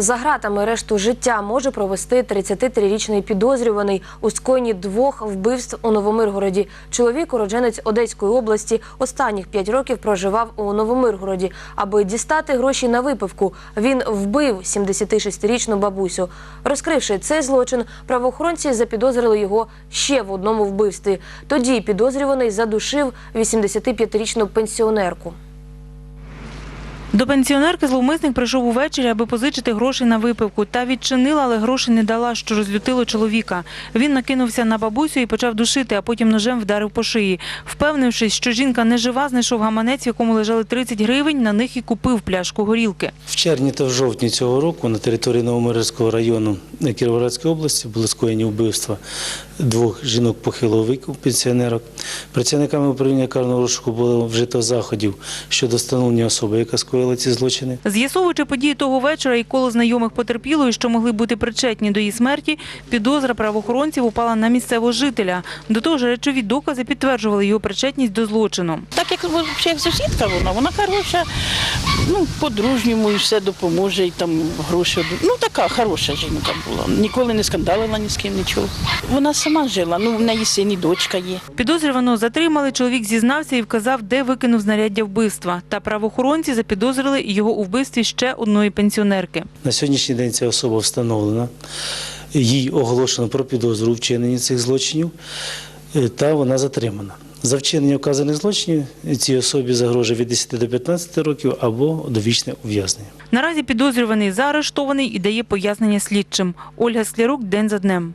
За гратами решту життя може провести 33-річний підозрюваний у скоєнні двох вбивств у Новомиргороді. Чоловік, уродженець Одеської області, останніх п'ять років проживав у Новомиргороді. Аби дістати гроші на випивку, він вбив 76-річну бабусю. Розкривши цей злочин, правоохоронці запідозрили його ще в одному вбивстві. Тоді підозрюваний задушив 85-річну пенсіонерку. До пенсіонерки зловмисник прийшов увечері, аби позичити гроші на випивку. Та відчинила, але грошей не дала, що розлютило чоловіка. Він накинувся на бабусю і почав душити, а потім ножем вдарив по шиї. Впевнившись, що жінка не жива, знайшов гаманець, в якому лежали 30 гривень, на них і купив пляшку горілки. В червні та в жовтні цього року на території Новомирського району Кіровоградської області були скоєні вбивства двох жінок похилого віку, пенсіонерок. Працівниками управління карного розшуку було вжито заходів щодо встановлення особи, яка скоїла ці злочини. З'ясовуючи події того вечора і коло знайомих потерпілої, що могли бути причетні до її смерті, підозра правоохоронців упала на місцевого жителя. До того ж, речові докази підтверджували його причетність до злочину. Так як, взагалі, як сусідка вона, вона хороша, ну, по-дружньому і все допоможе, і там гроші. Ну, така хороша жінка була. Ніколи не скандалила ні з ким нічого. Вона сама жила, ну, в неї син і дочка є. Підозрюваного затримали, чоловік зізнався і вказав, де викинув знаряддя вбивства. Та правоохоронці запідозрили його у вбивстві ще одної пенсіонерки. На сьогоднішній день ця особа встановлена, їй оголошено про підозру у вчиненні цих злочинів, е, та вона затримана. За вчинення вказаних злочинів цій особі загрожує від 10 до 15 років або довічне ув'язнення. Наразі підозрюваний заарештований і дає пояснення слідчим. Ольга Склярук день за днем.